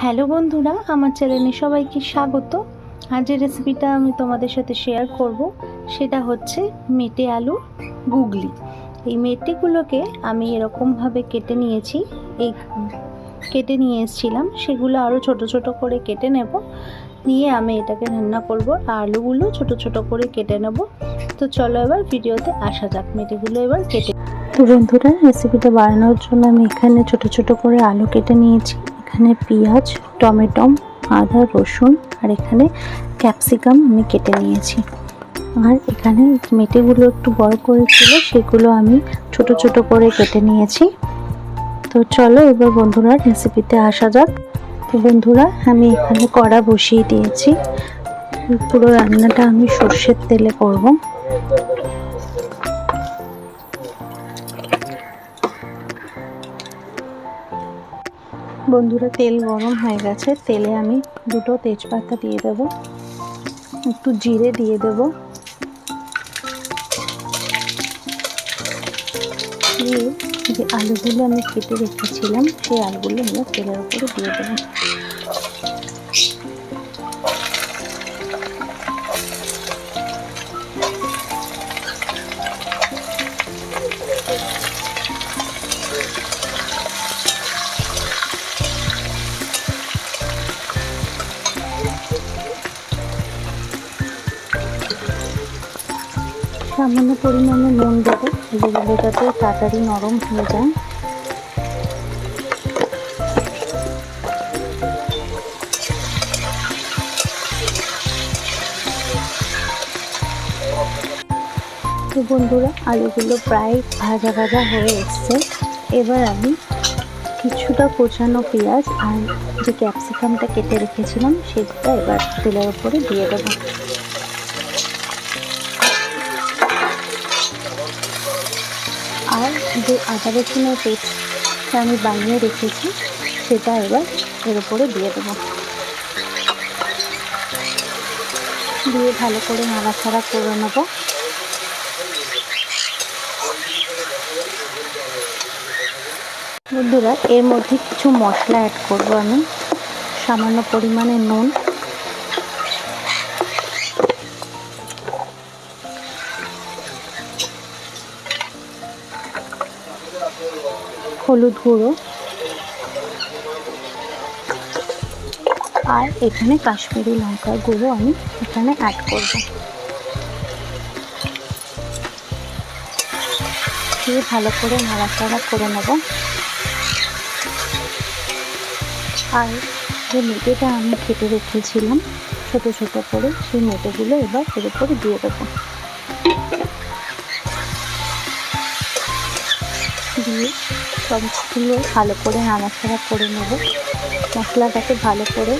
Hello বন্ধুরা, আমার চ্যানেলে সবাইকে স্বাগত। আর যে রেসিপিটা আমি তোমাদের সাথে শেয়ার করব। সেটা হচ্ছে মেটে আলু গুগলি। এই মেটেগুলোকে আমি এরকমভাবে কেটে নিয়েছি। এই কেটে নিয়ে এসেছিলাম। সেগুলো আরও ছোট ছোট করে কেটে নেব। নিয়ে আমি এটাকে রান্না করব। আলুগুলো ছোট ছোট করে কেটে নেব। তো চলো এবার ভিডিওতে আসা যাক। মেটেগুলো এবার কেটে তো বন্ধুরা রেসিপিটা বানানোর জন্য আমি এখানে ছোট ছোট করে আলু কেটে নিয়েছি। এখানে পেঁয়াজ টমেটো আদা, রসুন আর এখানে ক্যাপসিকাম আমি কেটে নিয়েছি। আর এখানে মেটেগুলো একটু বড় করেছিল, সেগুলো আমি ছোট ছোট করে কেটে নিয়েছি। তো চলো এবার বন্ধুরা রেসিপিতে আসা যাক। তো বন্ধুরা, আমি এখানে কড়া বসিয়ে দিয়েছি। পুরো রান্নাটা আমি সর্ষের তেলে করব। বন্ধুরা, তেল গরম হয়ে গেছে। তেলে আমি দুটো তেজপাতা দিয়ে দেব। একটু জিরে দিয়ে দেব। দিয়ে যে আলুগুলো আমি কেটে রেখেছিলাম, সেই আলুগুলো আমরা তেলের উপরে দিয়ে দেবো। সামান্য পরিমাণে নুন দেবো। যেগুলো যাতে তাড়াতাড়ি নরম হয়ে যায়। তো বন্ধুরা, আলুগুলো প্রায় ভাজা ভাজা হয়ে এসছে। এবার আমি কিছুটা কোচানো পেঁয়াজ আর যে ক্যাপসিকামটা কেটে রেখেছিলাম, সেটা এবার তেলের উপরে দিয়ে দেবো। আর যে আদা রসুনের পেস্টটা আমি বানিয়ে রেখেছি, সেটা এবার এর উপরে দিয়ে দেবো। দিয়ে ভালো করে নাড়াচাড়া করে নেব। বন্ধুরা, এর মধ্যে কিছু মশলা অ্যাড করব আমি। সামান্য পরিমাণে নুন। হলুদ গুঁড়ো। আর এখানে কাশ্মীরি লঙ্কার গুঁড়ো আমি এখানে অ্যাড করব। দিয়ে ভালো করে নাড়াচাড়া করে নেব। আর যে মেটেটা আমি কেটে রেখেছিলাম, ছোট ছোট করে, সেই মেটেগুলো এবার এর উপরে দিয়ে দেবো। দিয়ে সবগুলো ভালো করে নাড়াচাড়া করে নেব। মশলাটাকে ভালো করে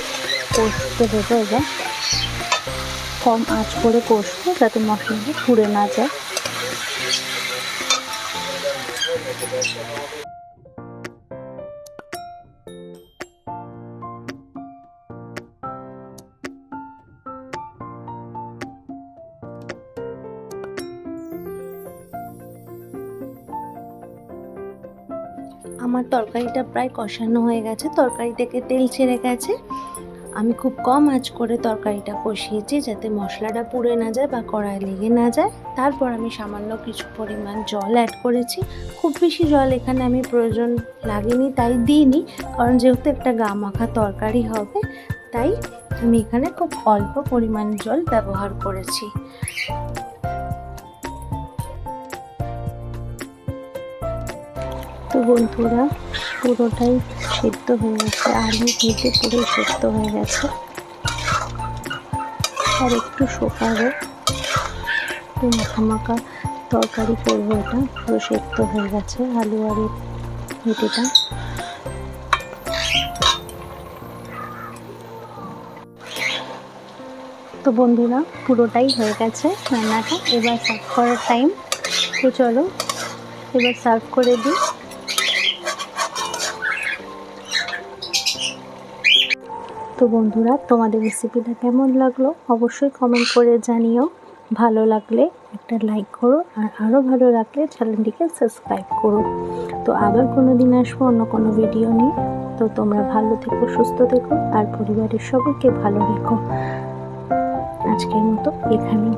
কষতে দেবো এবার। কম আঁচ করে কষবো যাতে মশলাটা পুড়ে না যায়। আমার তরকারিটা প্রায় কষানো হয়ে গেছে, তরকারি থেকে তেল ছেড়ে গেছে। আমি খুব কম আঁচ করে তরকারিটা কষিয়েছি যাতে মশলাটা পুড়ে না যায় বা কড়াই লেগে না যায়। তারপর আমি সামান্য কিছু পরিমাণ জল অ্যাড করেছি। খুব বেশি জল এখানে আমি প্রয়োজন লাগেনি, তাই দিইনি, কারণ যেহেতু একটা গা মাখা তরকারি হবে, তাই আমি এখানে খুব অল্প পরিমাণ জল ব্যবহার করেছি। তো বন্ধুরা, পুরোটাই সেদ্ধ হয়ে গেছে, আলু ভেজে পুরো সেদ্ধ হয়ে গেছে। আর একটু শোকাবো। একটু মাখা তরকারি করব এটা, পুরো সেদ্ধ হয়ে গেছে আলু আর ভেটেটা। তো বন্ধুরা, পুরোটাই হয়ে গেছে রান্নাটা। এবার সার্ভ করার টাইম তো চলো, এবার সার্ভ করে দিই। তো বন্ধুরা, তোমাদের রেসিপিটা কেমন লাগল অবশ্যই কমেন্ট করে জানিও। ভালো লাগলে একটা লাইক করো আর আরও ভালো লাগলে চ্যানেলটিকে সাবস্ক্রাইব করো। তো আবার কোনো দিন আসব অন্য কোনো ভিডিও নিয়ে। তো তোমরা ভালো থেকো, সুস্থ থেকো আর পরিবারের সবাইকে ভালো রেখো। আজকের মতো এখানেই।